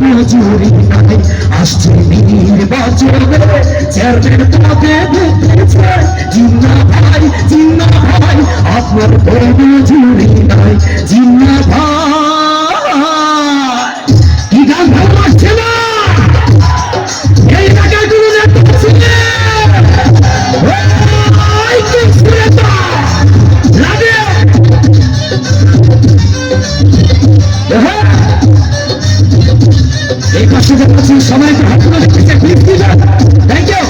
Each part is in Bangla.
মজুরি নাই আসছে নির্বাচনে চেয়ারম্যান পদে দেখতেছে জিন্না ভাই জিন্না ভাই, আপনার কোনো মজুরি নাই। জিন্না ভাই, কি গান ভালো লাগছে না? এই এলাকায় কোনো নেতা ছিলেন এই পাশে যাচ্ছি সবাই তো হাত তুলে থ্যাংক ইউ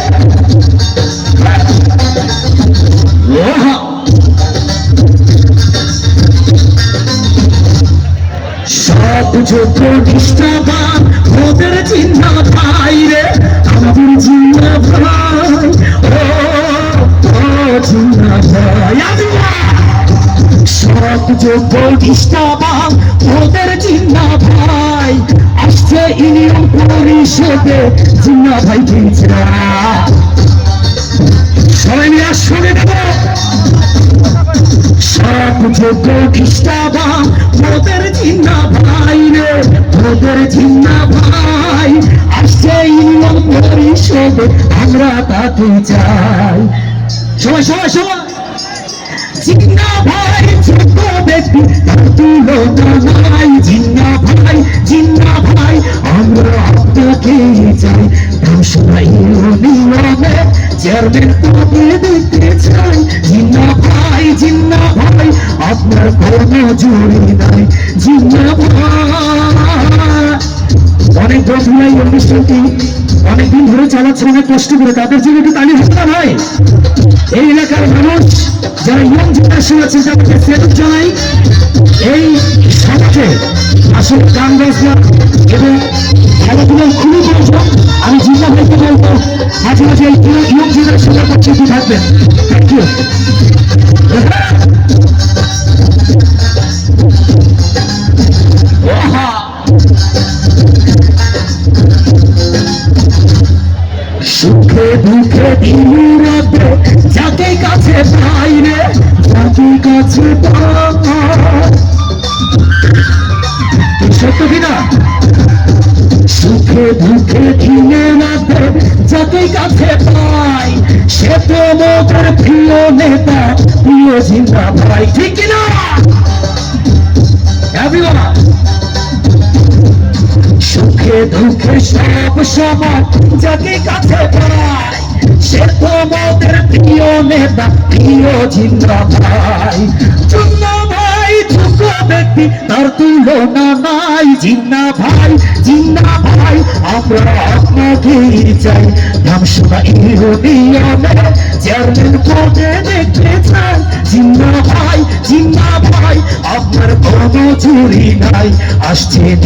সব যোগ্য নিষ্ঠাবান ওদের চিহ্ন ভাই রে, আমাদের চিহ্ন ও চিহ্ন ভাই সব যোগ্য নিষ্ঠাবান চিহ্ন ভাই পেয়েছে সবাই মিলে শুনে দেব। যোগ্য চিহ্ন ভাই রে ইউনিয়ন পরিষদে আমরা তাকে চাই। সবাই সবাই সবাই। ভাই ছোট ব্যক্তি তার আপনাকে চাই ধ্বংসনাই নিয়মে চেয়ারম্যান পদে দেখতে চাই জিন্না ভাই জিন্না ভাই আপনার কোনো জুড়ি নাই জিন্না অনেক বন্ধুরা এই অনুষ্ঠানটি অনেকদিন ধরে চালাচ্ছে অনেক কষ্ট করে তাদের জন্য একটু তালি হতে হয় এই এলাকার মানুষ, যারা ইয়ং জেনারেশন আছে তাদেরকে সেলুট জানাই সমাজে আসলে গান বাজনা এবং খেলাধুলা খুবই প্রয়োজন। আমি জিল্লা ভাইকে বলব মাঝে মাঝে এই পুরো ইয়ং জেনারেশনের পক্ষে কি থাকবেন? থ্যাংক ইউ সুখে দুঃখে ধীরতে যাকে কাছে পাই রে কাছে পাই সুখে দুঃখে সব সময় যাকে কাছে পাই সে তো প্রিয় নেতা প্রিয় জিন্দা ভাই ব্যক্তি তার নাই। জিন্না ভাই জিন্না ভাই, আমরা আপনাকে চাই। চেয়ারম্যান চাই। জিন্না ভাই জিন্না ভাই, আপনার চুরি নাই। আসছে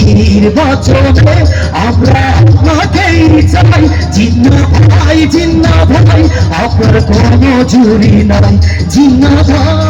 আমরা আপনাকেই চাই। জিন্না ভাই জিন্না ভাই, আপনার কোনো চুরি নাই। জিন্না ভাই।